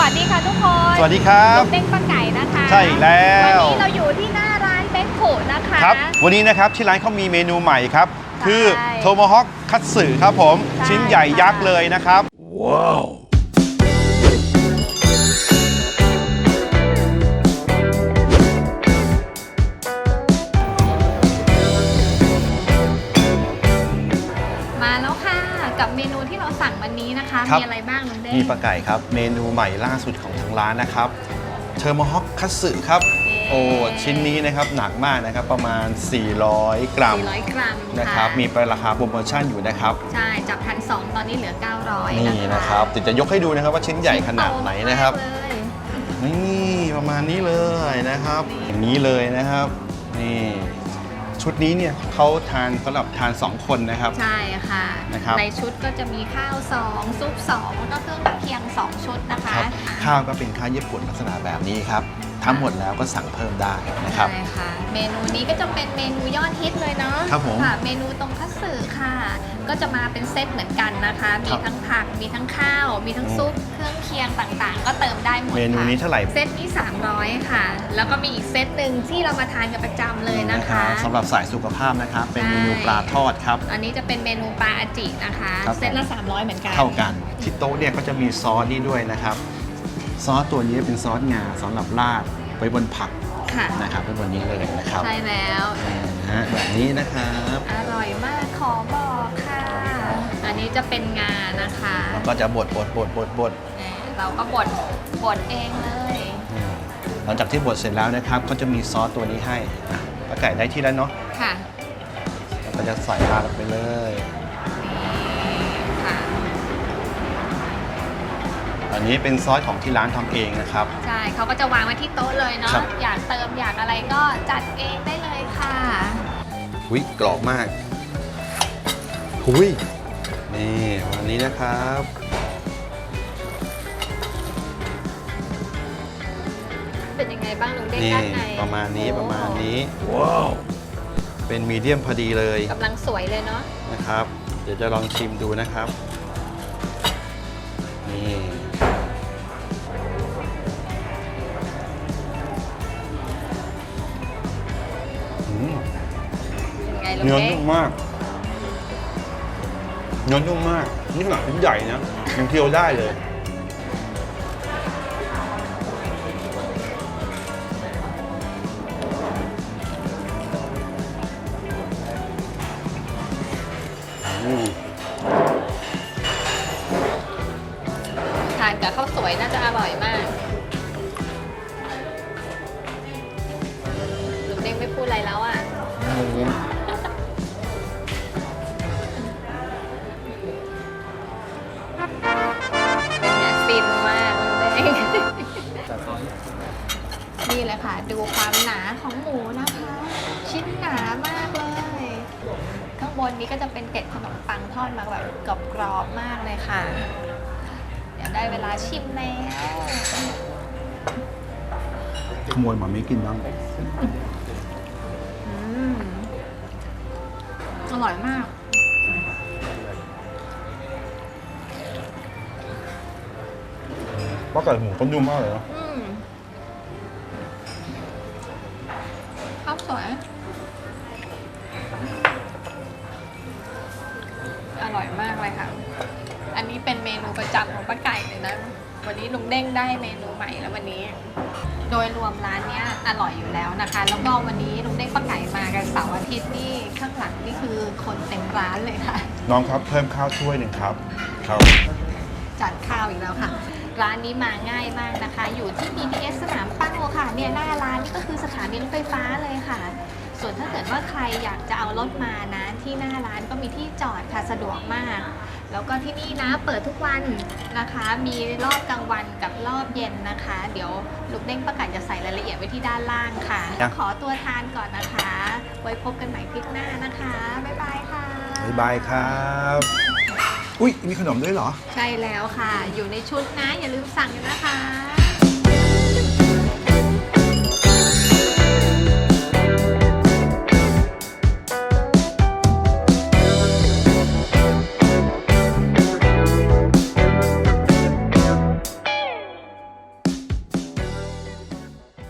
วัสดีค่ะทุกคนสวัสดีครับลูกเด้งป้าไก่นะคะใช่อีกแล้ววันนี้เราอยู่ที่หน้าร้านเบคโขนะคะครับวันนี้นะครับที่ร้านเขามีเมนูใหม่ครับใช่คือโทโมฮอคคัตสึครับผมใช่ชิ้นใหญ่ยักษ์เลยนะครับว้าว คะครับ มีอะไรบ้างลุงเด้งนี่ปลาไก่ครับ เมนูใหม่ล่าสุดของทางร้านนะครับเทอร์โมฮอคคัตสึครับเย้โอ้ชิ้นนี้นะครับหนักมากนะครับประมาณ 400 กรัม400 กรัมนะครับมีไปราคาโปรโมชั่นอยู่นะครับ ใช่ จากพันสตอนนี้เหลือ 900นี่นะครับเดี๋ยวจะยกให้ดูนะครับว่าชิ้นใหญ่ขนาดไหนนะครับ โตมากเลยนี่ประมาณนี้เลยนะครับ อย่างนี้เลยนะครับ นี่ ชุดนี้เนี่ยเขาทานสำหรับทาน 2 คนนะครับ ใช่ค่ะนะครับในชุดก็จะมีข้าว 2 ซุป2แล้วก็เครื่องเคียง 2 ชุดนะคะครับข้าวก็เป็นข้าวญี่ปุ่นลักษณะแบบนี้ครับ ทั้งหมดแล้วก็สั่งเพิ่มได้นะครับ ใช่ค่ะ เมนูนี้ก็จะเป็นเมนูยอดฮิตเลยเนาะครับผมค่ะ เมนูตรงคัตสึค่ะ ก็จะมาเป็นเซตเหมือนกันนะคะ คมีรับทั้งผัก มีทั้งข้าว มีทั้งซุป เครื่องเคียงต่างๆ ก็เติมได้หมดเมนูค่ะนี้เท่าไหร่เซตนี้ 300 ค่ะ แล้วก็มีอีกเซตหนึ่งที่เรามาทานกันประจำเลยนะคะ สำหรับสายสุขภาพนะครับ เป็นใช่เมนูปลาทอดครับ อันนี้จะเป็นเมนูปลาอาจินะคะ ครับ เซตละ 300 เหมือนกัน เท่ากันที่โต๊ะเนี่ยก็จะมีซอสนี่ด้วยนะครับ ซอสตัวนี้เป็นซอสงาสำหรับราด ไว้บนผักค่ะ นะครับไว้บนนี้เลยนะครับใช่แล้วนี่นะฮะแบบนี้นะครับอร่อยมากขอบอกค่ะ อันนี้จะเป็นงานะคะแล้วก็จะบดบดบดบดบดเนี่ยเราก็บดบดเองเลยอืมหลังจากที่บดเสร็จแล้วนะครับก็จะมีซอสตัวนี้ให้อะปลาไก่ได้ที่แล้วเนาะค่ะแล้วก็จะใส่ราดลงไปเลย อันนี้เป็นซอสของที่ร้านทำเองนะครับ ใช่เขาก็จะวางไว้ที่โต๊ะเลยเนาะครับ อยากเติมอยากอะไรก็จัดเองได้เลยค่ะหุยกรอบมากหุยนี่วันนี้นะครับ เป็นยังไงบ้างลุงเด้งนี่ด้านในประมาณนี้โอ้ประมาณนี้ว้าวเป็นมีเดียมพอดีเลยกำลังสวยเลยเนาะนะครับ เดี๋ยวจะลองชิมดูนะครับ นี่ เป็นไงลุงเนื้อเด้นุ่งมมาก เนื้อนุ่มมาก นี่ขนาดชิ้นใหญ่นะยังเคี้ยวได้เลยอืมทานกับข้าวสวยน่าจะอร่อยมากลุงเด้งไม่พูดอะไรแล้วอะ นี่เลยค่ะ ดูความหนาของหมูนะคะ ชิ้นหนามากเลย ข้างบนนี้ก็จะเป็นเกล็ดขนมปังทอดมาแบบกรอบๆมากเลยค่ะ เดี๋ยวได้เวลาชิมแล้วขโมยหมาไม่กินบ้างอืมอร่อยมากว่าไก่หมูต้มนุ่มมากเลยนะ สวย อร่อยมากเลยค่ะ อันนี้เป็นเมนูประจำของป้าไก่เลยนะ วันนี้ลุงเด้งได้เมนูใหม่แล้ววันนี้ โดยรวมร้านเนี้ยอร่อยอยู่แล้วนะคะ แล้วก็วันนี้ลุงเด้งป้าไก่มากันเสาร์อาทิตย์นี่ข้างหลังนี่คือคนเต็มร้านเลยค่ะ น้องครับเพิ่มข้าวถ้วยหนึ่งครับครับจัดข้าวอีกแล้วค่ะ ร้านนี้มาง่ายมากนะคะ อยู่ที่ BTS สนามเป้าค่ะ เนี่ยหน้า ร้านนี่ก็คือสถานีรถไฟฟ้าเลยค่ะ ส่วนถ้าเกิดว่าใครอยากจะเอารถมานะที่หน้าร้านก็มีที่จอดค่ะสะดวกมาก แล้วก็ที่นี่นะเปิดทุกวันนะคะ มีรอบกลางวันกับรอบเย็นนะคะ เดี๋ยวลูกเด้งประกาศจะใส่รายละเอียดไว้ที่ด้านล่างค่ะ ครับ ขอตัวทานก่อนนะคะ ไว้พบกันใหม่คลิปหน้านะคะ บ๊ายบายค่ะ บ๊ายบายครับ อุ้ยมีขนมด้วยเหรอ ใช่แล้วค่ะ อยู่ในชุดนะ อย่าลืมสั่งกันนะคะ